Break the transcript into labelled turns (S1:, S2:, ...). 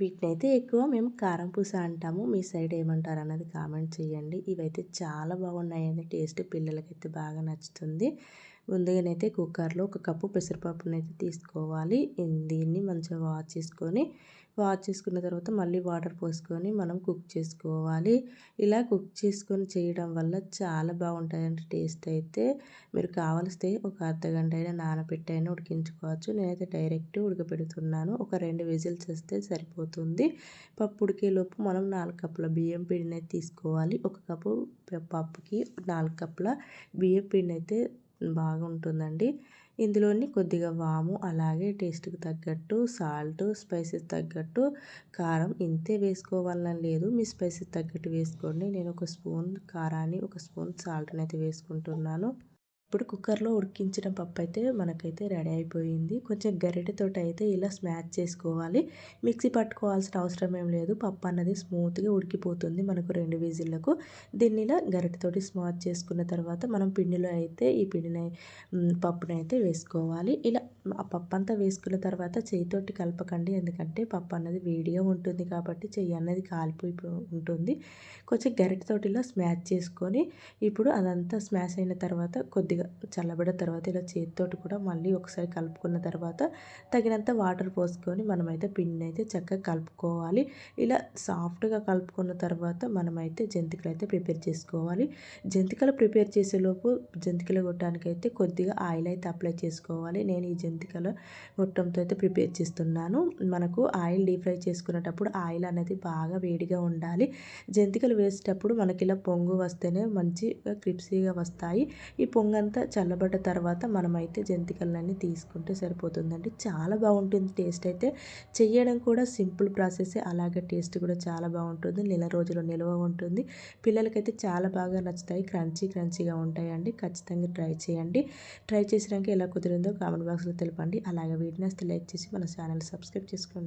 S1: వీటినైతే ఎక్కువ మేము కారం పూస అంటాము. మీ సైడ్ ఏమంటారు అన్నది కామెంట్ చేయండి. ఇవైతే చాలా బాగున్నాయండి. టేస్ట్ పిల్లలకైతే బాగా నచ్చుతుంది. ముందుగానైతే కుక్కర్లో ఒక కప్పు పెసరపప్పునైతే తీసుకోవాలి. దీన్ని మంచిగా వాష్ చేసుకొని వాష్ చేసుకున్న తర్వాత మళ్ళీ వాటర్ పోసుకొని మనం కుక్ చేసుకోవాలి. ఇలా కుక్ చేసుకొని చేయడం వల్ల చాలా బాగుంటుందండి టేస్ట్ అయితే. మీరు కావలిస్తే ఒక అర్ధ గంట అయినా నానబెట్టి అయినా ఉడికించుకోవచ్చు. నేనైతే డైరెక్ట్ ఉడకబెడుతున్నాను ఒక రెండు విజిల్స్ వస్తే సరిపోతుంది. పప్పు ఉడికేలోపు మనం నాలుగు కప్పుల బియ్యం పిండిని తీసుకోవాలి. ఒక కప్పు పప్పుకి నాలుగు కప్పుల బియ్యం పిండి అయితే బాగుంటుందండి. ఇందులోని కొద్దిగా వాము అలాగే టేస్ట్కి తగ్గట్టు సాల్ట్ స్పైసెస్ తగ్గట్టు కారం ఇంతే వేసుకోవాలని లేదు. మీ స్పైసెస్ తగ్గట్టు వేసుకోండి. నేను ఒక స్పూన్ కారాన్ని ఒక స్పూన్ సాల్ట్ని అయితే వేసుకుంటున్నాను. ఇప్పుడు కుక్కర్లో ఉడికించిన పప్పు అయితే మనకైతే రెడీ అయిపోయింది. కొంచెం గరిటెతో అయితే ఇలా స్మాచ్ చేసుకోవాలి. మిక్సీ పట్టుకోవాల్సిన అవసరం ఏం లేదు. పప్పు అన్నది స్మూత్గా ఉడికిపోతుంది మనకు రెండు విజిల్లకు. దీన్ని ఇలా గరిటెతోటి స్మాచ్ చేసుకున్న తర్వాత మనం పిండిలో అయితే ఈ పిండిని పప్పుని అయితే వేసుకోవాలి. ఇలా ఆ పప్పు అంతా వేసుకున్న తర్వాత చేయితోటి కలపకండి. ఎందుకంటే పప్పు అన్నది వేడిగా ఉంటుంది కాబట్టి చెయ్యి అన్నది కాలిపోయి ఉంటుంది. కొంచెం గరిటెతోటి ఇలా స్మాచ్ చేసుకొని ఇప్పుడు అదంతా స్మాష్ అయిన తర్వాత కొద్దిగా చల్లబడిన తర్వాత ఇలా చేతితోటి కూడా మళ్ళీ ఒకసారి కలుపుకున్న తర్వాత తగినంత వాటర్ పోసుకొని మనమైతే పిండిని అయితే చక్కగా కలుపుకోవాలి. ఇలా సాఫ్ట్గా కలుపుకున్న తర్వాత మనమైతే జంతికలు అయితే ప్రిపేర్ చేసుకోవాలి. జంతికలు ప్రిపేర్ చేసేలోపు జంతికలు కొట్టడానికైతే కొద్దిగా ఆయిల్ అయితే అప్లై చేసుకోవాలి. నేను ఈ జంతికలు గొట్టంతో అయితే ప్రిపేర్ చేస్తున్నాను. మనకు ఆయిల్ డీప్ ఫ్రై చేసుకునేటప్పుడు ఆయిల్ అనేది బాగా వేడిగా ఉండాలి. జంతికలు వేసేటప్పుడు మనకి ఇలా పొంగు వస్తేనే మంచిగా క్రిప్సీగా వస్తాయి. ఈ పొంగంతా చల్లబడ్డ తర్వాత మనమైతే జంతికలన్నీ తీసుకుంటే సరిపోతుందండి. చాలా బాగుంటుంది టేస్ట్ అయితే. చేయడం కూడా సింపుల్ ప్రాసెస్. అలాగే టేస్ట్ కూడా చాలా బాగుంటుంది. నెల రోజులు నిల్వ ఉంటుంది. పిల్లలకైతే చాలా బాగా నచ్చుతాయి. క్రంచీ క్రంచీగా ఉంటాయండి. ఖచ్చితంగా ట్రై చేయండి. ట్రై చేసినాక ఎలా కుదిరిందో కామెంట్ బాక్స్లో తెలపండి. అలాగే వీటిని లైక్ చేసి మన ఛానల్ సబ్స్క్రైబ్ చేసుకోండి.